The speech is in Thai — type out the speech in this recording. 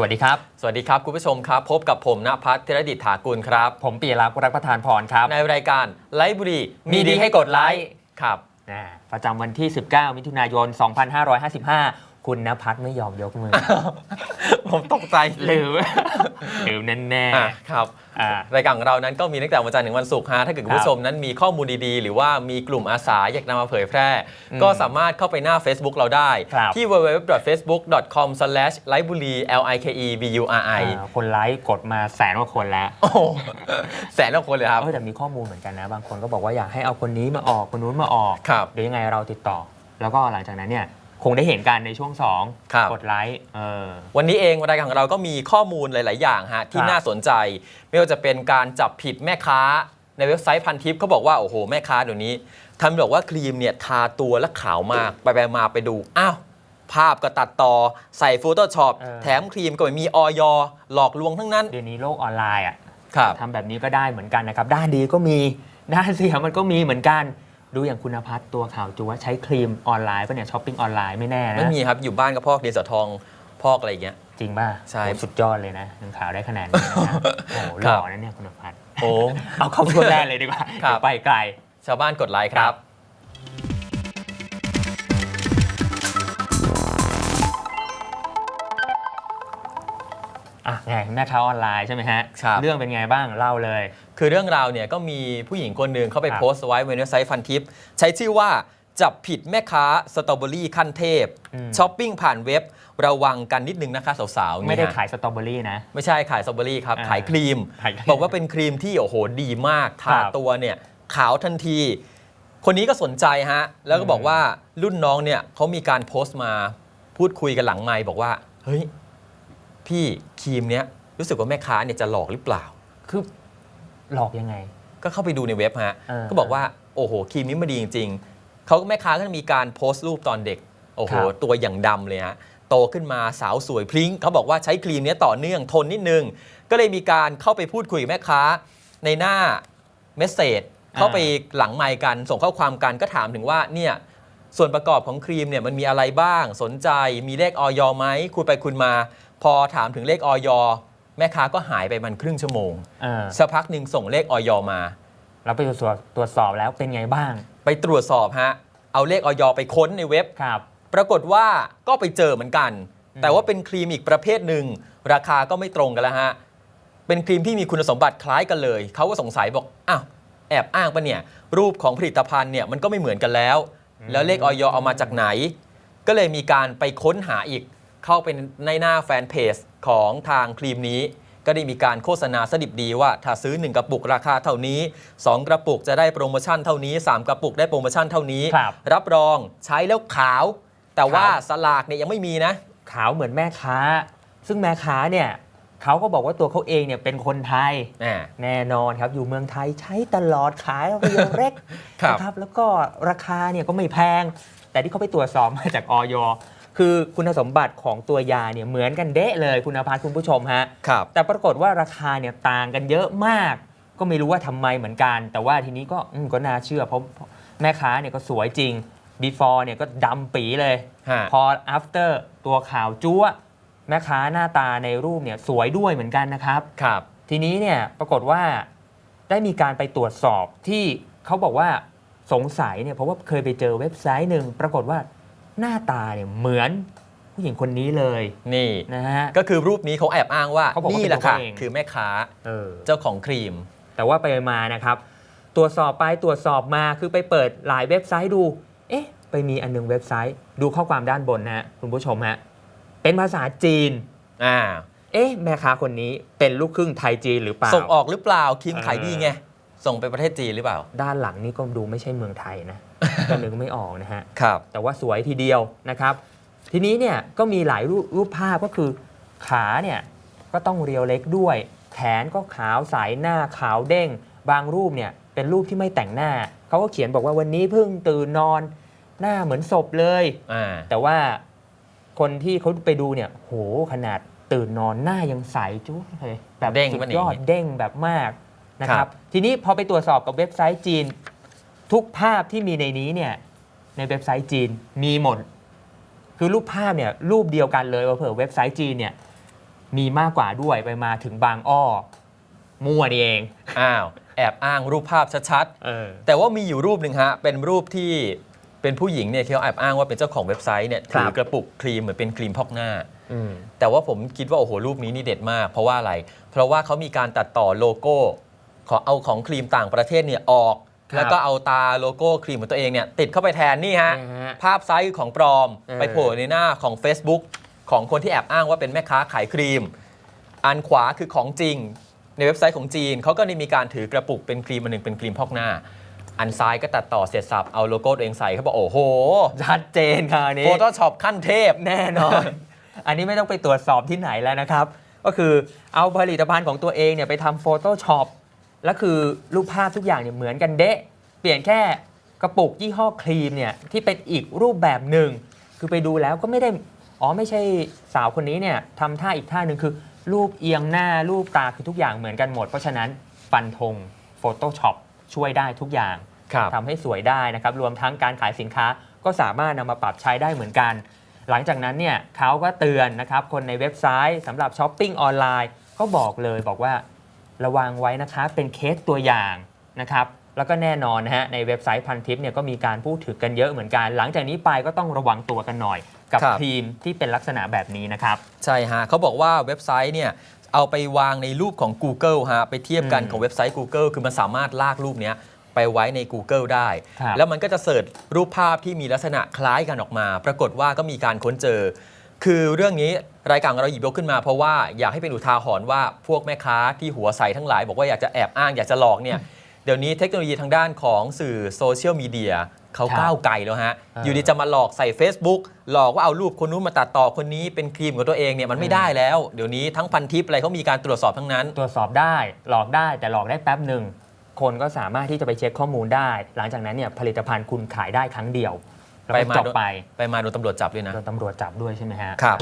วัสดีครับ สวัสดีครับ คุณผู้ชมครับ พบกับผมณพัฒน์ธีรดิษฐากุลครับ ผมปียรักษ์รักประธานพรครับ ในรายการไลฟ์บุรีมีดีให้กดไลค์ครับอ่าประจำวันที่ 19 มิถุนายน 2555 คุณนภัทรไม่ยอมยกมือ ผมตกใจลืมลืมแน่อะครับ ๆอ่า รายการของเรานั้นก็มีตั้งแต่วันจันทร์ถึงวันศุกร์ฮะถ้าเกิดคุณผู้ชมนั้นมีข้อมูลดีๆ หรือว่ามีกลุ่มอาสาอยากนำมาเผยแพร่อืมก็สามารถเข้าไปหน้า Facebook เราได้ ครับที่ www.facebook.com/l i b u r i l i k e b u r i อ่าคนไลค์กดมาแสนกว่าคนแล้วโอ้โหแสนละคนเลยครับ เออแต่มีข้อมูลเหมือนกันนะ บางคนก็บอกว่าอยากให้เอาคนนี้มาออกคนนู้นมาออก ครับ เดี๋ยวยังไงเราติดต่อ แล้วก็หลังจากนั้นเนี่ย คงได้เห็นกันในช่วง ครับ 2 กดไลค์เออ วันนี้เองรายการของเราก็มีข้อมูลหลาย ๆ อย่างฮะที่ครับน่าสนใจ ไม่ว่าจะเป็นการจับผิดแม่ค้าในเว็บไซต์พันทิปเขาบอกว่า โอ้โห แม่ค้าเดี๋ยวนี้ทำบอกว่าครีมเนี่ยทาตัวและขาวมาก ไปไปมาไปดู อ้าว ภาพก็ตัดต่อใส่ Photoshop เออ แถมครีมก็ไม่มีออยหลอกลวงทั้งนั้น เดี๋ยวนี้โลกออนไลน์อะครับ ทำแบบนี้ก็ได้เหมือนกันนะครับ ด้านดีก็มี ด้านเสียมันก็มีเหมือนกัน ดูอย่างคุณพัฒน์ตัวขาวจัวใช้ครีมออนไลน์ปะเนี่ยช้อปปิ้งออนไลน์ไม่แน่นะไม่มีครับอยู่บ้านก็พอกดินสอทองพอกอะไรอย่างเงี้ยจริงป่ะใช่โอ้สุดยอดเลยนะหนึ่งขาวได้คะแนนนี้นะโอ้โหหครัล่บอนะเนี่ยคุณพัฒน์โอ้เอาเข้าช่วงแรกเลยดีกว่าครับเดี๋ยวไปไกลชาวบ้านกดไลค์ครับอะไงแม่ค้าออนไลน์ใช่ไหมฮะครับเรื่องเป็นไงบ้างเล่าเลย คือเรื่องราวเนี่ยก็มีผู้หญิงคนหนึ่งเขาไปครับโพสต์ไว้ในเว็บไซต์ฟันทิปใช้ชื่อว่าจับผิดแม่ค้าสตรอเบอรี่ขั้นเทพอืมช้อปปิ้งผ่านเว็บระวังกันนิดนึงนะคะสาวๆไม่ได้นี่ฮะขายสตรอเบอรี่นะ ไม่ใช่ขายสตรอเบอรี่ครับอ่าขายครีมขายครีม บอกว่าเป็นครีมที่โอ้โหดีมากทาครับตัวเนี่ยขาวทันที คนนี้ก็สนใจฮะ แล้วก็บอกว่ารุ่นน้องเนี่ยเขามีการโพสต์มาพูดคุยกันหลังไมค์บอกว่า เฮ้ย พี่ครีมเนี้ยรู้สึกว่าแม่ค้าเนี่ยจะหลอกหรือเปล่า คือ หลอกยังไง ก็เข้าไปดูในเว็บฮะ เออก็บอกว่า โอ้โห ครีมนี้มันดีจริง ๆ เขาแม่ค้าก็มีการโพสต์รูปตอนเด็ก โอ้โห ครับตัวอย่างดำเลยฮะ โตขึ้นมาสาวสวยพลิ้ง เขาบอกว่าใช้ครีมเนี้ยต่อเนื่องทนนิดนึง ก็เลยมีการเข้าไปพูดคุยกับแม่ค้า ในหน้าเมสเซจเข้าไปหลังไมค์กัน ส่งข้อความกันก็ถามถึงว่าเนี่ยส่วนประกอบของครีมเนี่ยมันมีอะไรบ้างสนใจมีเลขออยไหมคุยไปคุยมา พอถามถึงเลขออย แม่ค้าก็หายไปมันครึ่งชั่วโมงเออสักพักหนึ่งส่งเลขออยมา เราไปตรวจสอบตรวจสอบแล้วเป็นไงบ้างไปตรวจสอบฮะเอาเลขออยไปค้นในเว็บ ครับ ปรากฏว่าก็ไปเจอเหมือนกัน อืม แต่ว่าเป็นครีมอีกประเภทหนึ่ง ราคาก็ไม่ตรงกันแล้วฮะ เป็นครีมที่มีคุณสมบัติคล้ายกันเลย เขาก็สงสัยบอกอ้าวแอบอ้างปะเนี่ย รูปของผลิตภัณฑ์เนี่ยมันก็ไม่เหมือนกันแล้ว แล้วเลขออยเอามาจากไหน ก็เลยมีการไปค้นหาอีก เข้าไปในหน้าแฟนเพจของทางครีมนี้ ก็ได้มีการโฆษณาสดิบดีว่า ถ้าซื้อ 1 กระปุกราคาเท่านี้ 2 กระปุกจะได้โปรโมชั่นเท่านี้ 3 กระปุกได้โปรโมชั่นเท่านี้ ครับรับรองใช้แล้วขาว แต่ว่าขาว สลากเนี่ยยังไม่มีนะ ขาวเหมือนแม่ค้า ซึ่งแม่ค้าเนี่ยเขาก็บอกว่าตัวเขาเองเนี่ยเป็นคนไทยแหมแน่นอนครับอยู่เมืองไทยใช้ตลอดขายเรียวเล็กครับ นะครับแล้วก็ราคาเนี่ยก็ไม่แพง แต่ที่เขาไปตรวจสอบมาจากออย คือคุณสมบัติของตัวยาเนี่ยเหมือนกันเดะเลยคุณภาพคุณผู้ชมฮะ ครับ แต่ปรากฏว่าราคาเนี่ยต่างกันเยอะมาก ก็ไม่รู้ว่าทำไมเหมือนกัน แต่ว่าทีนี้ก็อืมก็น่าเชื่อเพราะแม่ค้าเนี่ยก็สวยจริง before เนี่ยก็ดำปีเลย ฮะ พอ after ตัวขาวจั๊วแม่ค้าหน้าตาในรูปเนี่ยสวยด้วยเหมือนกันนะครับ ครับ ทีนี้เนี่ยปรากฏว่าได้มีการไปตรวจสอบที่เขาบอกว่าสงสัยเนี่ยเพราะว่าเคยไปเจอเว็บไซต์หนึ่งปรากฏว่า หน้าตาเนี่ยเหมือนผู้หญิงคนนี้เลยนี่นะฮะ ก็คือรูปนี้เขาแอบอ้างว่าเขาบอกว่านี่แหละค่ะเป็นตัวเขาเอง คือแม่ค้าเออ เจ้าของครีม แต่ว่าไปมานะครับ ตรวจสอบไปตรวจสอบมาคือไปเปิดหลายเว็บไซต์ดู เอ๊ะ ไปมีอันหนึงเว็บไซต์ ดูข้อความด้านบนนะฮะคุณผู้ชมฮะ เป็นภาษาจีน อ่า เอ๊ะ แม่ค้าคนนี้เป็นลูกครึ่งไทยจีนหรือเปล่า ส่งออกหรือเปล่าครีมเออขายดีไง ส่งไปประเทศจีนหรือเปล่า ด้านหลังนี่ก็ดูไม่ใช่เมืองไทยนะ ก็นึกไม่ออกนะฮะครับ แต่ว่าสวยทีเดียวนะครับ ทีนี้เนี่ยก็มีหลายรูปรูปภาพก็คือขาเนี่ยก็ต้องเรียวเล็กด้วย แขนก็ขาวใสหน้าขาวเด้ง บางรูปเนี่ยเป็นรูปที่ไม่แต่งหน้า เขาก็เขียนบอกว่าวันนี้เพิ่งตื่นนอน หน้าเหมือนศพเลย อ่า แต่ว่าคนที่เขาไปดูเนี่ยโหขนาดตื่นนอนหน้ายังใสจุ๊บเลยแบบเด้งสุปะดนี่ยอดเด้งแบบมากนะคครัรับ บ ทีนี้พอไปตรวจสอบกับเว็บไซต์จีน ทุกภาพที่มีในนี้เนี่ยในเว็บไซต์จีนมีหมด คือรูปภาพเนี่ยรูปเดียวกันเลยว่าเผื่อเว็บไซต์จีนเนี่ยมีมากกว่าด้วยไปมาถึงบางอ้อมั่วนี่เองอ้าวแอบอ้างรูปภาพชัดเออๆแต่ว่ามีอยู่รูปหนึ่งฮะเป็นรูปที่เป็นผู้หญิงเนี่ยที่เขาแอบอ้างว่าเป็นเจ้าของเว็บไซต์เนี่ยครัถืบอกระปุกครีมเหมือนเป็นครีมพอกหน้าอืมแต่ว่าผมคิดว่าโอ้โหรูปนี้นี่เด็ดมาก เพราะว่าอะไร เพราะว่าเขามีการตัดต่อโลโก้ ขอเอาของครีมต่างประเทศเนี่ยออก ครับแล้วก็เอาตาโลโก้ครีมของตัวเองเนี่ยติดเข้าไปแทนนี่ฮะนะฮะภาพซ้ายคือของปลอม เออ ไปโผล่ในหน้าของ Facebook ของคนที่แอบอ้างว่าเป็นแม่ค้าขายครีม อันขวาคือของจริง ในเว็บไซต์ของจีนเขาก็ได้มีการถือกระปุกเป็นครีมอันหนึ่งเป็นครีมพอกหน้า อันซ้ายก็ตัดต่อเสร็จสับเอาโลโก้ตัวเองใส่เขาบอกโอ้โหชัดเจนค่ะอันนี้ โฟโต้ช็อปขั้นเทพ แน่นอน อันนี้ไม่ต้องไปตรวจสอบที่ไหนแล้วนะครับ ก็คือเอาผลิตภัณฑ์ของตัวเองเนี่ยไปทำ Photoshop แล้วคือรูปภาพทุกอย่างเนี่ยเหมือนกันเดะ เปลี่ยนแค่กระปุกยี่ห้อครีมเนี่ยที่เป็นอีกรูปแบบหนึ่ง คือไปดูแล้วก็ไม่ได้ อ๋อไม่ใช่สาวคนนี้เนี่ยทำท่าอีกท่าหนึ่งคือรูปเอียงหน้ารูปตาคือทุกอย่างเหมือนกันหมด เพราะฉะนั้นฟันธง Photoshop ช่วยได้ทุกอย่างครับทำให้สวยได้นะครับ รวมทั้งการขายสินค้าก็สามารถนำมาปรับใช้ได้เหมือนกัน หลังจากนั้นเนี่ยเขาก็เตือนนะครับคนในเว็บไซต์สำหรับช้อปปิ้งออนไลน์ก็บอกเลยบอกว่า ระวังไว้นะคะเป็นเคสตัวอย่างนะครับแล้วก็แน่นอนนะฮะในเว็บไซต์พันทิปเนี่ยก็มีการพูดถึงกันเยอะเหมือนกัน หลังจากนี้ไปก็ต้องระวังตัวกันหน่อย กับครับ ทีมที่เป็นลักษณะแบบนี้นะครับ ใช่ฮะเขาบอกว่าเว็บไซต์เนี่ยเอาไปวางในรูปของ Google ฮะไปเทียบกันอืมของเว็บไซต์ Google คือมันสามารถลากรูปเนี้ยไปไว้ใน Google ได้ ครับแล้วมันก็จะเสิร์ชรูปภาพที่มีลักษณะคล้ายกันออกมา ปรากฏว่าก็มีการค้นเจอ คือเรื่องนี้รายการของเราหยิบยกขึ้นมาเพราะว่าอยากให้เป็นอุทาหรณ์ว่าพวกแม่ค้าที่หัวใสทั้งหลาย บอกว่าอยากจะแอบอ้างอยากจะหลอกเนี่ยเดี๋ยวนี้เทคโนโลยีทางด้านของสื่อโซเชียลมีเดียเขาครับก้าวไกลแล้วฮะอ่าอยู่ดีจะมาหลอกใส่ Facebook หลอกว่าเอารูปคนนู้นมาตัดต่อคนนี้เป็นครีมของตัวเองเนี่ยมันไม่ได้แล้ว เดี๋ยวนี้ทั้งพันทิปอะไรเขามีการตรวจสอบทั้งนั้น ตรวจสอบได้หลอกได้แต่หลอกได้แป๊บหนึ่งคนก็สามารถที่จะไปเช็คข้อมูลได้ หลังจากนั้นเนี่ยผลิตภัณฑ์คุณขายได้ครั้งเดียวแล้ว ไปก็มาจบไปไปมาโดนตำรวจจับด้วยนะ โดนตำรวจจับด้วยใช่ไหมฮะ ครับ